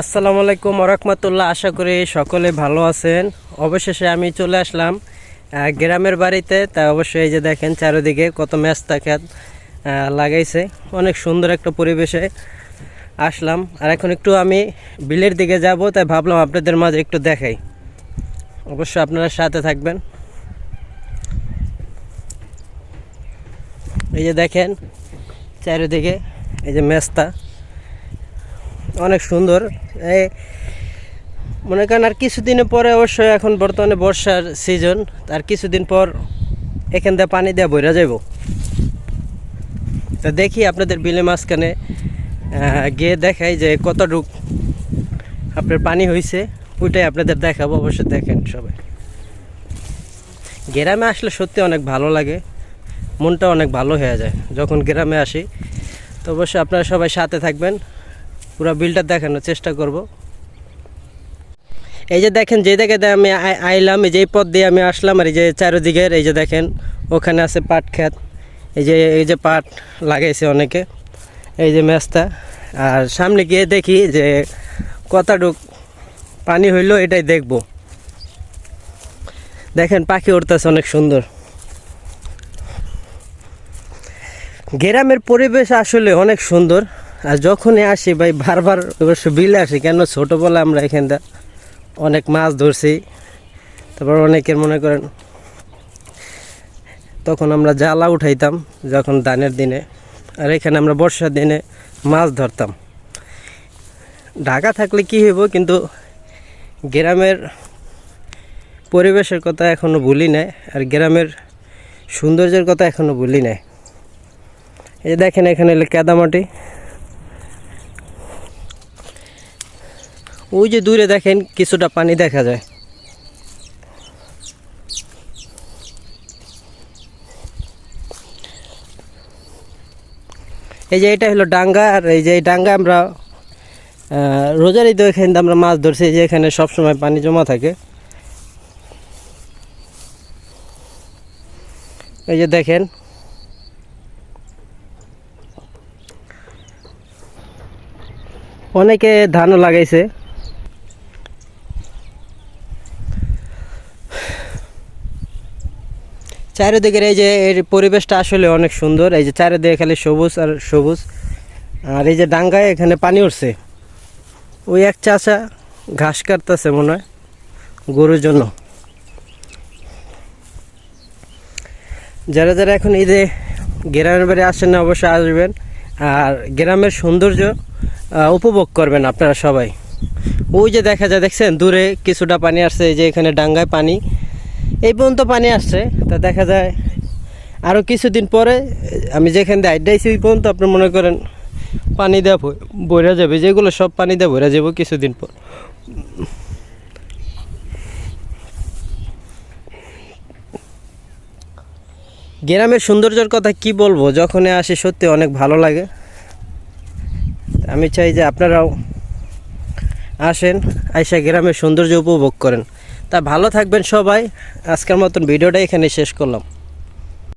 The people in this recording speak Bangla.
আসসালামু আলাইকুম রহমতুল্লাহ। আশা করি সকলে ভালো আছেন। অবশেষে আমি চলে আসলাম গ্রামের বাড়িতে। তা অবশ্যই এই যে দেখেন চারিদিকে কত মেস্তা আহ, লাগাইছে। অনেক সুন্দর একটা পরিবেশে আসলাম। আর এখন একটু আমি বিলের দিকে যাব তাই ভাবলাম আপনাদের মাঝে একটু দেখাই। অবশ্যই আপনারা সাথে থাকবেন। এই যে দেখেন চারিদিকে এই যে মেস্তা অনেক সুন্দর। এই মনে করেন আর কিছুদিনের পরে অবশ্যই এখন বর্তমানে বর্ষার সিজন আর কিছুদিন পর এখান দিয়ে পানি দেওয়া বইরা যাব তা দেখি আপনাদের বিলে মাঝখানে গিয়ে দেখাই যে কতটুক আপনার পানি হয়েছে ওইটাই আপনাদের দেখাবো, অবশ্যই দেখেন সবাই। গ্রামে আসলে সত্যি অনেক ভালো লাগে, মনটা অনেক ভালো হয়ে যায় যখন গ্রামে আসি। তো অবশ্যই আপনারা সবাই সাথে থাকবেন। পুরো বিলটা দেখানোর চেষ্টা করব। এই যে দেখেন, যে দেখে আমি আইলাম, এই যে পথ দিয়ে আমি আসলাম, আর এই যে চারিদিকের, এই যে দেখেন, ওখানে আছে পাট ক্ষেত। এই যে এই যে পাট লাগাইছে অনেকে, এই যে ম্যাচটা আর সামনে গিয়ে দেখি যে কতটুক পানি হইল, এটাই দেখব। দেখেন, পাখি উঠতেছে অনেক সুন্দর। গ্রামের পরিবেশ আসলে অনেক সুন্দর। আর যখনই আসি ভাই, বারবার অবশ্য বিলে আসি, কেন ছোটোবেলা আমরা এখানটা অনেক মাছ ধরছি। তারপর অনেকের মনে করেন, তখন আমরা জ্বালা উঠাইতাম যখন ধানের দিনে, আর এখানে আমরা বর্ষার দিনে মাছ ধরতাম। ঢাকা থাকলে কি হইব, কিন্তু গ্রামের পরিবেশের কথা এখনও ভুলি নাই, আর গ্রামের সৌন্দর্যের কথা এখনও ভুলি নাই। এই দেখেন এখানে হলো কাদামাটি। ওই যে দূরে দেখেন কিছুটা পানি দেখা যায়। এই যে এটা হলো ডাঙ্গা, আর এই যে এই ডাঙ্গা আমরা রোজার ঈদে এখানে আমরা মাছ ধরছি যে এখানে সবসময় পানি জমা থাকে। এই যে দেখেন। অনেকে ধানও লাগাইছে। চারিদিকের এই যে এর পরিবেশটা আসলে অনেক সুন্দর। এই যে চারিদিকে খালি সবুজ আর সবুজ। আর এই যে ডাঙ্গায় এখানে পানি উঠছে। ওই এক চাচা ঘাস কাটতেছে মনে হয় গরুর জন্য। যারা যারা এখন যে গ্রামের বাড়ি আসেন না অবশ্যই আসবেন। আর গ্রামের সৌন্দর্য উপভোগ করবেন আপনারা সবাই। ওই যে দেখা যায়, দেখছেন? দূরে কিছুটা পানি আসছে, এই যে এখানে ডাঙ্গায় পানি। এই পর্যন্ত পানি আসছে, তা দেখা যায় আরও কিছুদিন পরে আমি যেখান দিয়ে আড্ডাইছি ওই পর্যন্ত আপনি মনে করেন পানি দেওয়া বইরা যাবে, যেগুলো সব পানি দেওয়া বইরা যাব কিছুদিন পর। গ্রামের সৌন্দর্যের কথা কি বলব, যখনই আসি সত্যি অনেক ভালো লাগে। আমি চাই যে আপনারাও আসেন, আইসা গ্রামের সৌন্দর্য উপভোগ করেন। তা ভালো থাকবেন সবাই। আজকের মতন ভিডিওটা এখানে শেষ করলাম।